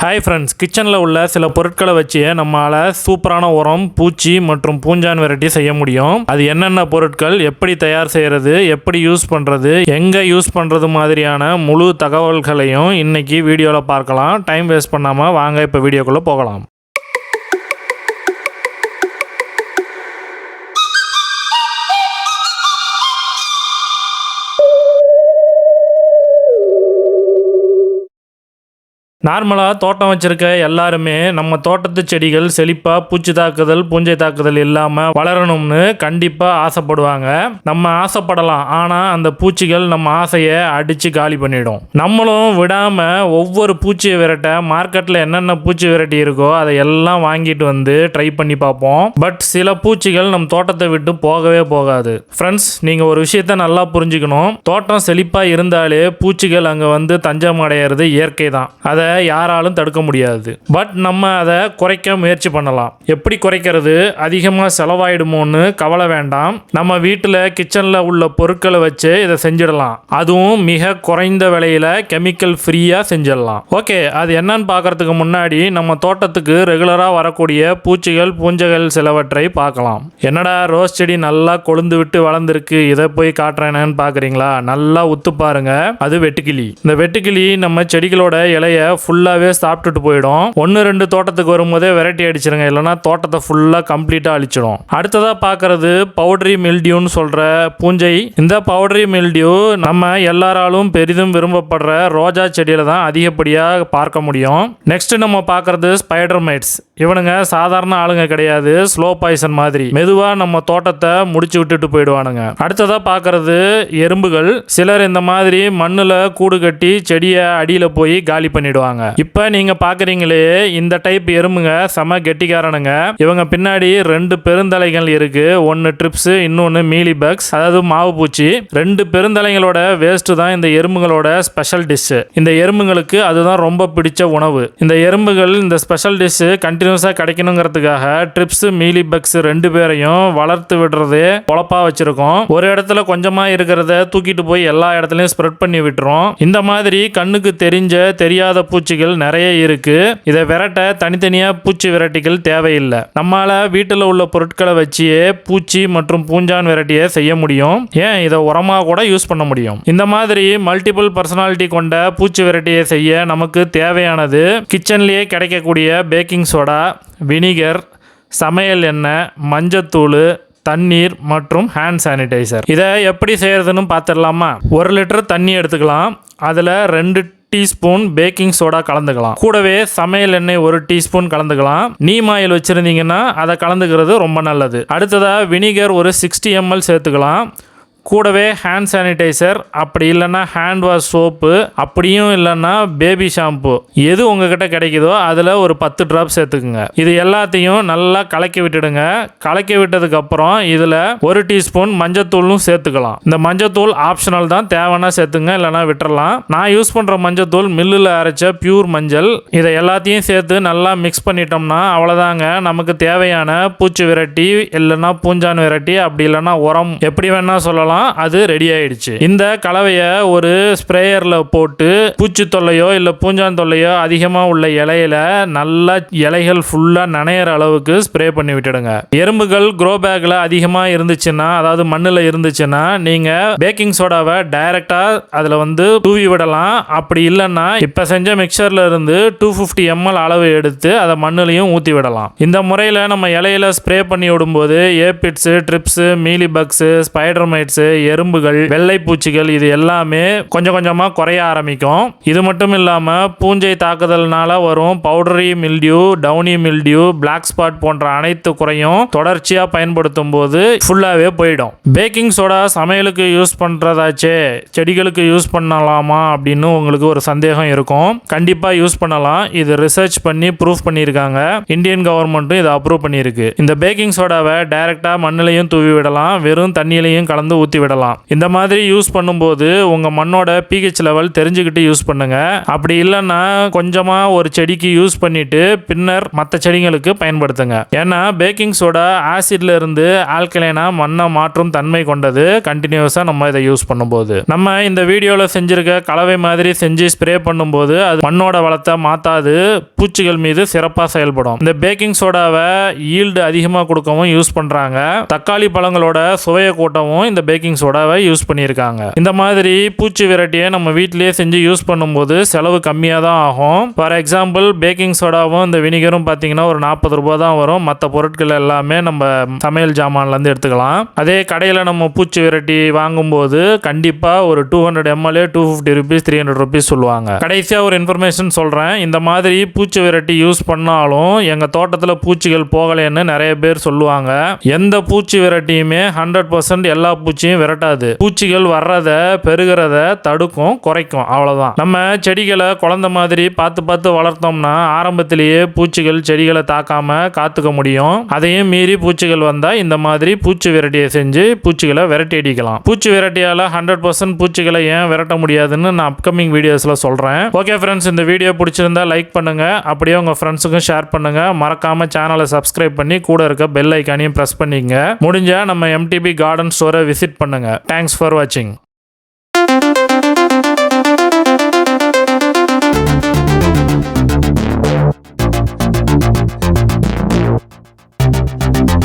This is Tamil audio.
ஹாய் ஃப்ரெண்ட்ஸ் கிச்சனில் உள்ள சில பொருட்களை வச்சு நம்மளால் சூப்பரான உரம் பூச்சி மற்றும் பூஞ்சான் வெரைட்டி செய்ய முடியும். அது என்னென்ன பொருட்கள் எப்படி தயார் செய்கிறது எப்படி யூஸ் பண்ணுறது எங்கே யூஸ் பண்ணுறது மாதிரியான முழு தகவல்களையும் இன்னைக்கு வீடியோவில் பார்க்கலாம். டைம் வேஸ்ட் பண்ணாமல் வாங்க இப்போ வீடியோக்குள்ளே போகலாம். நார்மலாக தோட்டம் வச்சுருக்க எல்லாருமே நம்ம தோட்டத்து செடிகள் செழிப்பாக பூச்சி தாக்குதல் பூஞ்சை தாக்குதல் இல்லாமல் வளரணும்னு கண்டிப்பாக ஆசைப்படுவாங்க. நம்ம ஆசைப்படலாம் ஆனால் அந்த பூச்சிகள் நம்ம ஆசையை அடித்து காலி பண்ணிடும். நம்மளும் விடாமல் ஒவ்வொரு பூச்சியை விரட்ட மார்க்கெட்டில் என்னென்ன பூச்சி விரட்டி இருக்கோ அதை எல்லாம் வாங்கிட்டு வந்து ட்ரை பண்ணி பார்ப்போம். பட் சில பூச்சிகள் நம்ம தோட்டத்தை விட்டு போகவே போகாது. ஃப்ரெண்ட்ஸ் நீங்கள் ஒரு விஷயத்த நல்லா புரிஞ்சுக்கணும். தோட்டம் செழிப்பாக இருந்தாலே பூச்சிகள் அங்கே வந்து தஞ்சம் அடையிறது இயற்கை தான் அதை யாராலும் தடுக்க முடியாது. பட் நம்ம அதை குறைக்க முயற்சி பண்ணலாம். எப்படி குறைக்கிறது? அதிகமாக செலவாயிடுமோன்னு கவலை வேண்டாம். நம்ம வீட்டில் கிச்சனில் உள்ள பொருட்களை வச்சு இதை செஞ்சிடலாம். அதுவும் மிக குறைந்த விலையில் கெமிக்கல் ஃப்ரீயாக செஞ்சிடலாம். ஓகே அது என்னன்னு பார்க்கறதுக்கு முன்னாடி நம்ம தோட்டத்துக்கு ரெகுலராக வரக்கூடிய பூச்சிகள் பூஞ்சைகள் சிலவற்றை பார்க்கலாம். என்னடா ரோஸ் செடி நல்லா கொழுந்து விட்டு வளர்ந்துருக்கு இதை போய் காட்டுறேனேன்னு பார்க்குறீங்களா? நல்லா உத்து பாருங்க. அது வெட்டுக்கிளி. இந்த வெட்டுக்கிளி நம்ம செடிகளோட இலையை ஃபுல்லாகவே சாப்பிட்டுட்டு போயிடும். ஒன்று ரெண்டு தோட்டத்துக்கு வரும்போதே வெரைட்டி அடிச்சிருங்க இல்லைன்னா தோட்டத்தை ஃபுல்லாக கம்ப்ளீட்டாக அழிச்சிடும். அடுத்ததாக பார்க்கறது பவுடரி மில்டியூன்னு சொல்கிற பூஞ்சை. இந்த பவுடரி மில்டியூ நம்ம எல்லாராலும் பெரிதும் விரும்பப்படுற ரோஜா செடியில் தான் அதிகப்படியாக பார்க்க முடியும். நெக்ஸ்ட் நம்ம பார்க்கறது ஸ்பைடர் மைட்ஸ் இவனுங்க சாதாரண ஆளுங்க கிடையாது. ஸ்லோ பாய்சன் மாதிரி. மெதுவாக நம்ம தோட்டத்தை முடிச்சு விட்டுட்டு போயிடுவானுங்க. அடுத்ததாக பார்க்கறது எறும்புகள். சிலர் இந்த மாதிரி மண்ணில் கூடு கட்டி செடியை அடியில் போய் காலி பண்ணிடுவாங்க. இப்போ நீங்க பாக்குறீங்களே இந்த டைப் எறும்புங்க செம கெட்டிக்காரனுங்க. இவங்க பின்னாடி ரெண்டு பெருந்தலைகள் இருக்கு. ஒன்னு ட்ரிப்ஸ் இன்னொன்னு மீலி பக்ஸ் அதாவது மாவு பூச்சி. ரெண்டு பெருந்தலைங்களோட வேஸ்ட் தான் இந்த எறும்புகளோட ஸ்பெஷல் டிஷ் இந்த எறும்புகளுக்கு அதுதான் ரொம்ப பிடிச்ச உணவு. இந்த எறும்புகள் இந்த ஸ்பெஷல் டிஷ் கண்டினியூஸா கிடைக்கணுங்கிறதுக்காக ட்ரிப்ஸ் மீலி பக்ஸ் ரெண்டு பேரையும் வளர்த்து விடுறது பொழப்பா வச்சிருக்கோம். ஒரு இடத்துல கொஞ்சமா இருக்கிறத தூக்கிட்டு போய் எல்லா இடத்துலயும் ஸ்ப்ரெட் பண்ணி விட்டுரும் இந்த மாதிரி கண்ணுக்கு தெரிஞ்ச தெரியாத பூச்சி பூச்சிகள் நிறைய இருக்கு. இதை விரட்ட தனித்தனியா பூச்சி விரட்டிகள் தேவையில்லை. நம்மால வீட்டில் உள்ள பொருட்களை வச்சே பூச்சி மற்றும் பூஞ்சான் விரட்டியை செய்ய முடியும். ஏன்? இதை உரமாக கூட யூஸ் பண்ண முடியும். இந்த மாதிரி மல்டிபிள் பர்சனாலிட்டி கொண்ட பூச்சி விரட்டியை செய்ய நமக்கு தேவையானது கிச்சன்லேயே கிடைக்கக்கூடிய பேக்கிங் சோடா வினிகர் சமையல் எண்ணெய் மஞ்சத்தூள் தண்ணீர் மற்றும் ஹேண்ட் சானிடைசர். இதை எப்படி செய்யறதுன்னு பார்த்துடலாமா? ஒரு லிட்டர் தண்ணி எடுத்துக்கலாம். அதில் ரெண்டு டீஸ்பூன் பேக்கிங் சோடா கலந்துக்கலாம். கூடவே சமையல் எண்ணெய் ஒரு டீஸ்பூன் கலந்துக்கலாம். நீம் ஆயில் வச்சுருந்தீங்கன்னா அதை கலந்துக்கிறது ரொம்ப நல்லது. அடுத்ததாக வினிகர் ஒரு சிக்ஸ்டி எம்எல் சேர்த்துக்கலாம். கூடவே ஹேண்ட் சானிடைசர் அப்படி இல்லைன்னா ஹேண்ட் வாஷ் சோப்பு அப்படியும் இல்லைன்னா பேபி ஷாம்பு எது உங்ககிட்ட கிடைக்குதோ அதில் ஒரு பத்து ட்ராப் சேர்த்துக்குங்க. இது எல்லாத்தையும் நல்லா கலக்கி விட்டுடுங்க. கலக்கி விட்டதுக்கப்புறம் இதில் ஒரு டீஸ்பூன் மஞ்சத்தூளும் சேர்த்துக்கலாம். இந்த மஞ்சத்தூள் ஆப்ஷனல் தான். தேவைன்னா சேர்த்துங்க இல்லைனா விட்டுறலாம். நான் யூஸ் பண்ணுற மஞ்சத்தூள் மில்லில் அரைச்ச பியூர் மஞ்சள். இதை எல்லாத்தையும் சேர்த்து நல்லா மிக்ஸ் பண்ணிட்டோம்னா அவ்வளோதாங்க நமக்கு தேவையான பூச்சி விரட்டி இல்லைன்னா பூஞ்சான் விரட்டி அப்படி இல்லைன்னா உரம் எப்படி வேணால் சொல்லலாம். அது ரெடி ஆயிடுச்சு. இந்த கலவையை ஒரு ஸ்ப்ரேயரில் போட்டு பூச்சி தொல்லையோ இல்லை பூஞ்சான் தொல்லையோ அதிகமாக உள்ள இலையில நல்லா இலைகள் ஃபுல்லாக நனையிற அளவுக்கு ஸ்ப்ரே பண்ணி விட்டுடுங்க. எறும்புகள் க்ரோ பேக்கில் அதிகமாக இருந்துச்சுன்னா அதாவது மண்ணில் இருந்துச்சுன்னா நீங்கள் பேக்கிங் சோடாவை டைரெக்டாக அதில் வந்து தூவி விடலாம். அப்படி இல்லைன்னா இப்போ செஞ்ச மிக்சரில் இருந்து டூ ஃபிஃப்டி எம்எல் அளவு எடுத்து அதை மண்ணிலையும் ஊற்றி விடலாம். இந்த முறையில் நம்ம இலையில ஸ்ப்ரே பண்ணி விடும்போது aphids thrips mealy bugs spider mites எறும்புகள் வெள்ளை பூச்சிகள் இது எல்லாமே கொஞ்சம் கொஞ்சமாக குறைய ஆரம்பிக்கும். இது மட்டும் இல்லாமல் பூஞ்சை தாக்குதல்னால வரும் powdery mildew downy mildew black spot போன்ற அனைத்து குறையும் தொடர்ச்சியாக பயன்படுத்தும் போது ஃபுல்லாகவே போயிடும். பேக்கிங் சோடா சமையலுக்கு யூஸ் பண்ணுறதாச்சே செடிகளுக்கு யூஸ் பண்ணலாமா அப்படின்னு உங்களுக்கு ஒரு சந்தேகம் இருக்கும். கண்டிப்பாக யூஸ் பண்ணலாம். இது ரிசர்ச் பண்ணி ப்ரூஃப் பண்ணியிருக்காங்க. இந்தியன் கவர்மெண்ட்டும் இதை அப்ரூவ் பண்ணியிருக்கு. இந்த பேக்கிங் சோடாவை டைரெக்டாக மண்ணிலையும் தூவி விடலாம். வெறும் தண்ணியிலையும் கலந்து ஊற்றி ஊற்றி விடலாம் இந்த மாதிரி யூஸ் பண்ணும்போது உங்கள் மண்ணோட பிஹெச் லெவல் தெரிஞ்சுக்கிட்டு யூஸ் பண்ணுங்க. அப்படி இல்லைன்னா கொஞ்சமாக ஒரு செடிக்கு யூஸ் பண்ணிட்டு பின்னர் மற்ற செடிங்களுக்கு பயன்படுத்துங்க. ஏன்னா பேக்கிங் சோடா ஆசிட்ல இருந்து ஆல்கலைனா மண்ணை மாற்றும் தன்மை கொண்டது கண்டினியூஸாக நம்ம இதை யூஸ் பண்ணும்போது. நம்ம இந்த வீடியோவில் செஞ்சிருக்க கலவை மாதிரி செஞ்சு ஸ்ப்ரே பண்ணும்போது அது மண்ணோட வளத்தை மாற்றாது பூச்சிகள் மீது சிறப்பாக செயல்படும். இந்த பேக்கிங் சோடாவை ஈல்டு அதிகமாக கொடுக்கவும் யூஸ் பண்ணுறாங்க தக்காளி பழங்களோட சுவையை கூட்டவும் இந்த பேக்கிங் பேக்கிங் சோடாவை யூஸ் பண்ணியிருக்காங்க. இந்த மாதிரி பூச்சி விரட்டியை நம்ம வீட்டிலேயே செஞ்சு யூஸ் பண்ணும்போது செலவு கம்மியாக தான் ஆகும். ஃபார் எக்ஸாம்பிள் பேக்கிங் சோடாவும் இந்த வினிகரும் பார்த்தீங்கன்னா ஒரு நாற்பது ரூபா தான் வரும். மற்ற பொருட்கள் எல்லாமே நம்ம சமையல் ஜாமான்லேருந்து எடுத்துக்கலாம். அதே கடையில் நம்ம பூச்சி விரட்டி வாங்கும்போது கண்டிப்பாக ஒரு two hundred ML two fifty rupees three hundred rupees சொல்லுவாங்க. கடைசியாக ஒரு இன்ஃபர்மேஷன் சொல்கிறேன் இந்த மாதிரி பூச்சி விரட்டி யூஸ் பண்ணாலும் எங்கள் தோட்டத்தில் பூச்சிகள் போகலைன்னு நிறைய பேர் சொல்லுவாங்க. எந்த பூச்சி விரட்டியுமே ஹண்ட்ரட் பர்சன்ட் எல்லா பூச்சியும் விரட்டாது. பூச்சிகள் வர்றத பெருகிறத தடுக்கும் குறைக்கும். அவ்வளோதான் நம்ம செடிகளை குழந்த மாதிரி பார்த்து பார்த்து வளர்த்தோம்னா ஆரம்பத்திலேயே பூச்சிகள் செடிகளை தாக்காம காத்துக்க முடியும். அதையும் மீறி பூச்சிகள் வந்தால் இந்த மாதிரி பூச்சி விரட்டியை செஞ்சு பூச்சிகளை விரட்டி அடிக்கலாம். பூச்சி விரட்டியால் ஹண்ட்ரட் பர்சன்ட் பூச்சிகளை ஏன் விரட்ட முடியாதுன்னு நான் அப்கமிங் வீடியோஸில் சொல்கிறேன் ஓகே ஃப்ரெண்ட்ஸ் இந்த வீடியோ பிடிச்சிருந்தா லைக் பண்ணுங்கள் அப்படியே உங்கள் ஃப்ரெண்ட்ஸுக்கும் ஷேர் பண்ணுங்கள் மறக்காமல் சேனலை சப்ஸ்கிரைப் பண்ணி கூட இருக்க பெல் ஐக்கானையும் ப்ரெஸ் பண்ணிங்க முடிஞ்சால் நம்ம எம்டிபி கார்டன் ஸ்டோரை விசிட் பண்ணுங்கள் தேங்க்ஸ் ஃபார் வாட்சிங்